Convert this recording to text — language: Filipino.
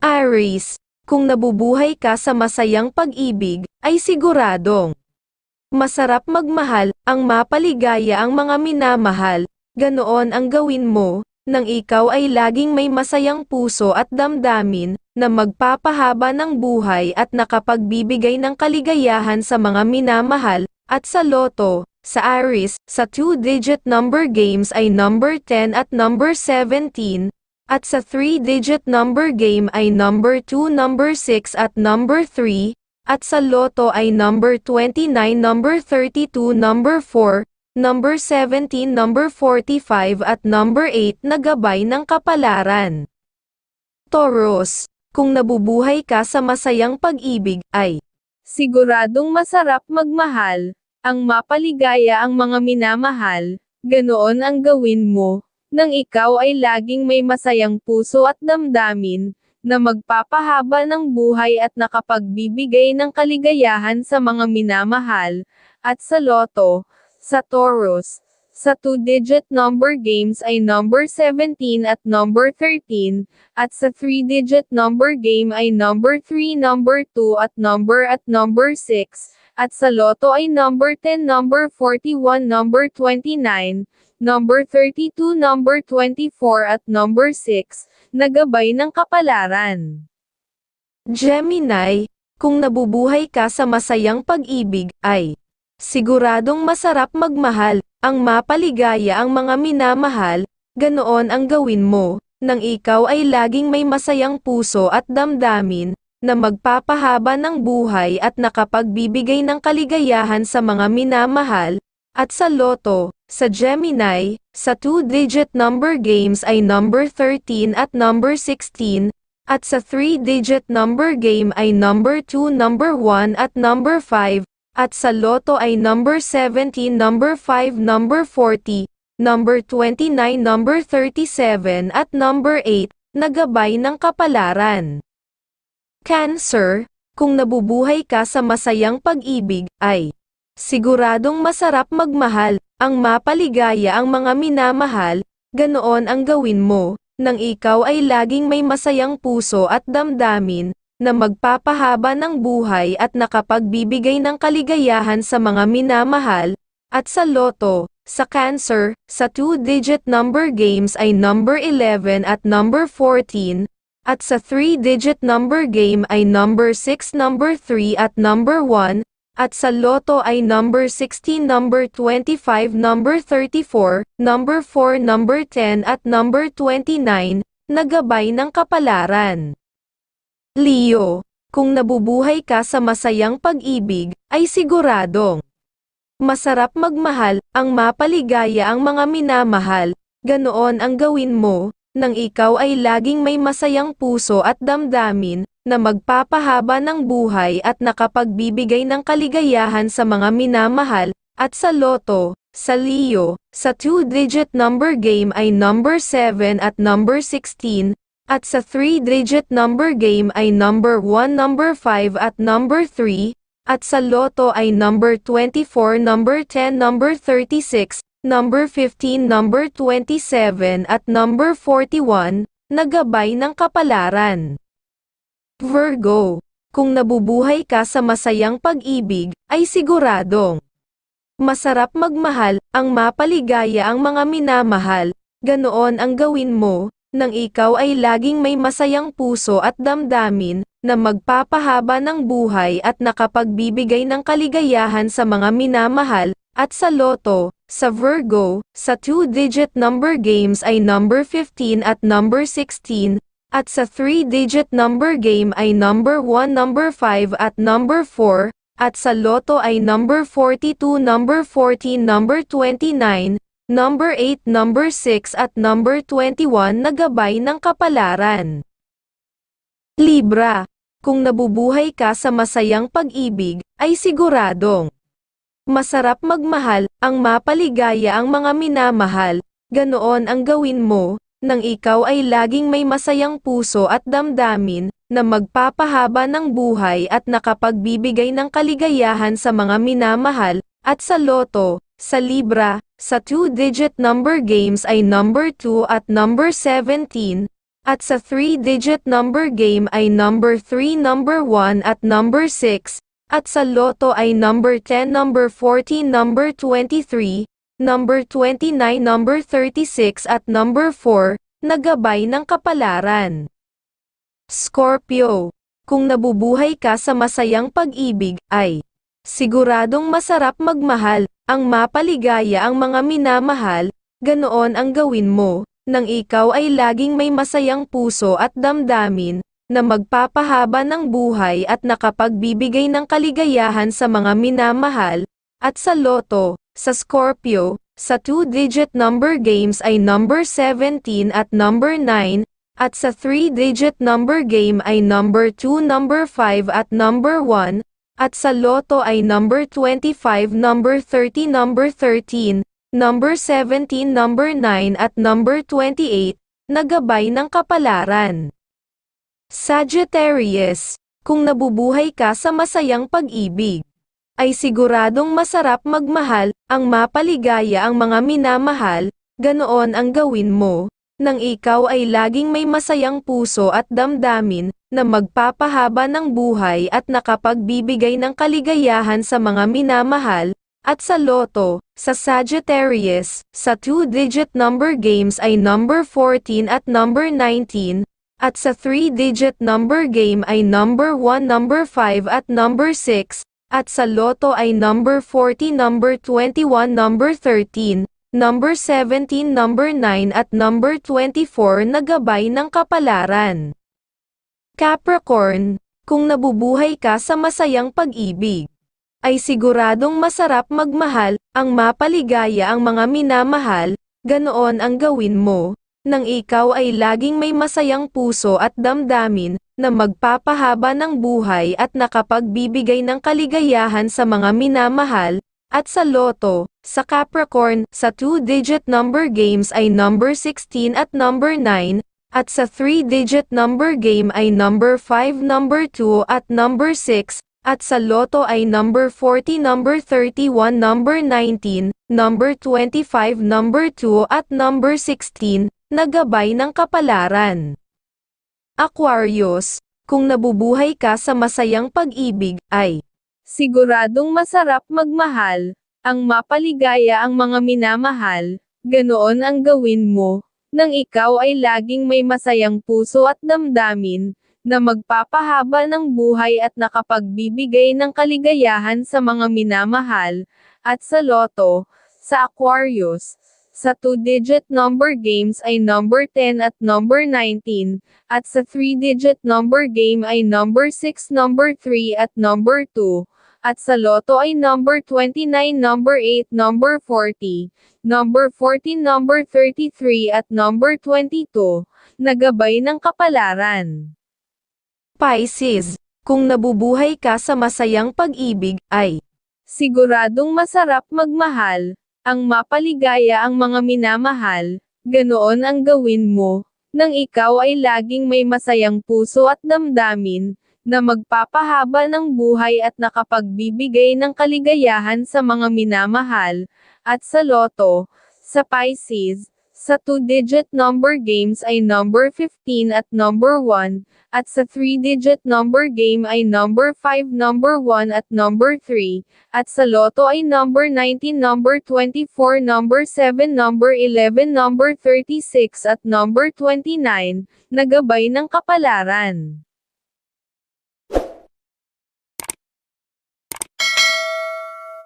Aries, kung nabubuhay ka sa masayang pag-ibig, ay siguradong masarap magmahal, ang mapaligaya ang mga minamahal, ganoon ang gawin mo, nang ikaw ay laging may masayang puso at damdamin, na magpapahaba ng buhay at nakapagbibigay ng kaligayahan sa mga minamahal, at sa loto, sa Aries, sa two-digit number games ay number 10 at number 17, at sa 3-digit number game ay number 2, number 6 at number 3, at sa loto ay number 29, number 32, number 4, number 17, number 45 at number 8 na gabay ng kapalaran. Taurus, kung nabubuhay ka sa masayang pag-ibig ay siguradong masarap magmahal, ang mapaligaya ang mga minamahal, ganoon ang gawin mo, nang ikaw ay laging may masayang puso at damdamin, na magpapahaba ng buhay at nakapagbibigay ng kaligayahan sa mga minamahal, at sa loto, sa Taurus, sa two-digit number games ay number 17 at number 13, at sa three-digit number game ay number 3, number 2 at number at number 6, at sa loto ay number 10, number 41, number 29, number 32, number 24 at number 6, nagabay ng kapalaran. Gemini, kung nabubuhay ka sa masayang pag-ibig, ay siguradong masarap magmahal, ang mapaligaya ang mga minamahal, ganoon ang gawin mo, nang ikaw ay laging may masayang puso at damdamin, na magpapahaba ng buhay at nakapagbibigay ng kaligayahan sa mga minamahal, at sa loto, sa Gemini, sa two-digit number games ay number 13 at number 16, at sa three-digit number game ay number 2, number 1 at number 5, at sa loto ay number 17, number 5, number 40, number 29, number 37 at number 8, nagabay ng kapalaran. Cancer, kung nabubuhay ka sa masayang pag-ibig, ay siguradong masarap magmahal, ang mapaligaya ang mga minamahal, ganoon ang gawin mo, nang ikaw ay laging may masayang puso at damdamin, na magpapahaba ng buhay at nakapagbibigay ng kaligayahan sa mga minamahal, at sa loto, sa cancer, sa two-digit number games ay number 11 at number 14, at sa three-digit number game ay number 6, number 3 at number 1, at sa loto ay number 16, number 25, number 34, number 4, number 10 at number 29, nagabay ng kapalaran. Leo, kung nabubuhay ka sa masayang pag-ibig, ay siguradong masarap magmahal, ang mapaligaya ang mga minamahal, ganoon ang gawin mo, nang ikaw ay laging may masayang puso at damdamin, na magpapahaba ng buhay at nakapagbibigay ng kaligayahan sa mga minamahal, at sa loto, sa Leo, sa two-digit number game ay number 7 at number 16, at sa three-digit number game ay number 1, number 5 at number 3, at sa loto ay number 24, number 10, number 36, number 15, number 27 at number 41, nagabay ng kapalaran. Virgo, kung nabubuhay ka sa masayang pag-ibig, ay siguradong masarap magmahal, ang mapaligaya ang mga minamahal, ganoon ang gawin mo, nang ikaw ay laging may masayang puso at damdamin, na magpapahaba ng buhay at nakapagbibigay ng kaligayahan sa mga minamahal, at sa loto, sa Virgo, sa two-digit number games ay number 15 at number 16, at sa three-digit number game ay number 1, number 5 at number 4, at sa loto ay number 42, number 14, number 29, number 8, number 6 at number 21 na gabay ng kapalaran. Libra, kung nabubuhay ka sa masayang pag-ibig, ay siguradong masarap magmahal, ang mapaligaya ang mga minamahal, ganoon ang gawin mo, nang ikaw ay laging may masayang puso at damdamin, na magpapahaba ng buhay at nakapagbibigay ng kaligayahan sa mga minamahal, at sa loto, sa libra, sa two-digit number games ay number 2 at number 17, At sa 3-digit number game ay number 3, number 1 at number 6, at sa loto ay number 10, number 14, number 23, number 29, number 36 at number 4, nagabay ng kapalaran. Scorpio, kung nabubuhay ka sa masayang pag-ibig, ay siguradong masarap magmahal, ang mapaligaya ang mga minamahal, ganoon ang gawin mo, nang ikaw ay laging may masayang puso at damdamin, na magpapahaba ng buhay at nakapagbibigay ng kaligayahan sa mga minamahal, at sa loto, sa Scorpio, sa two-digit number games ay number 17 at number 9, at sa three-digit number game ay number 2, number 5 at number 1, at sa loto ay number 25, number 30, number 13, number 17, number 9 at number 28, nagabay ng kapalaran. Sagittarius, kung nabubuhay ka sa masayang pag-ibig, ay siguradong masarap magmahal, ang mapaligaya ang mga minamahal, ganoon ang gawin mo, nang ikaw ay laging may masayang puso at damdamin, na magpapahaba ng buhay at nakapagbibigay ng kaligayahan sa mga minamahal, at sa loto, sa Sagittarius, sa two-digit number games ay number 14 at number 19, at sa three-digit number game ay number 1, number 5 at number 6, at sa loto ay number 40, number 21, number 13, number 17, number 9 at number 24 na gabay ng kapalaran. Capricorn, kung nabubuhay ka sa masayang pag-ibig, ay siguradong masarap magmahal, ang mapaligaya ang mga minamahal, ganoon ang gawin mo, nang ikaw ay laging may masayang puso at damdamin, na magpapahaba ng buhay at nakapagbibigay ng kaligayahan sa mga minamahal, at sa loto, sa Capricorn, sa two-digit number games ay number 16 at number 9, at sa three-digit number game ay number 5, number 2 at number 6, at sa loto ay number 40, number 31, number 19, number 25, number 2 at number 16, nagabay ng kapalaran. Aquarius, kung nabubuhay ka sa masayang pag-ibig, ay siguradong masarap magmahal, ang mapaligaya ang mga minamahal, ganoon ang gawin mo, nang ikaw ay laging may masayang puso at damdamin, na magpapahaba ng buhay at nakapagbibigay ng kaligayahan sa mga minamahal, at sa loto, sa Aquarius, sa two-digit number games ay number 10 at number 19, at sa three-digit number game ay number 6, number 3 at number 2, at sa loto ay number 29, number 8, number 40, number 14, number 33 at number 22, nagabay ng kapalaran. Pisces, kung nabubuhay ka sa masayang pag-ibig, ay siguradong masarap magmahal, ang mapaligaya ang mga minamahal, ganoon ang gawin mo, nang ikaw ay laging may masayang puso at damdamin, na magpapahaba ng buhay at nakapagbibigay ng kaligayahan sa mga minamahal, at sa loto, sa Pisces, sa two-digit number games ay number 15 at number 1, at sa three-digit number game ay number 5, number 1 at number 3, at sa loto ay number 19, number 24, number 7, number 11, number 36 at number 29, nagabay ng kapalaran.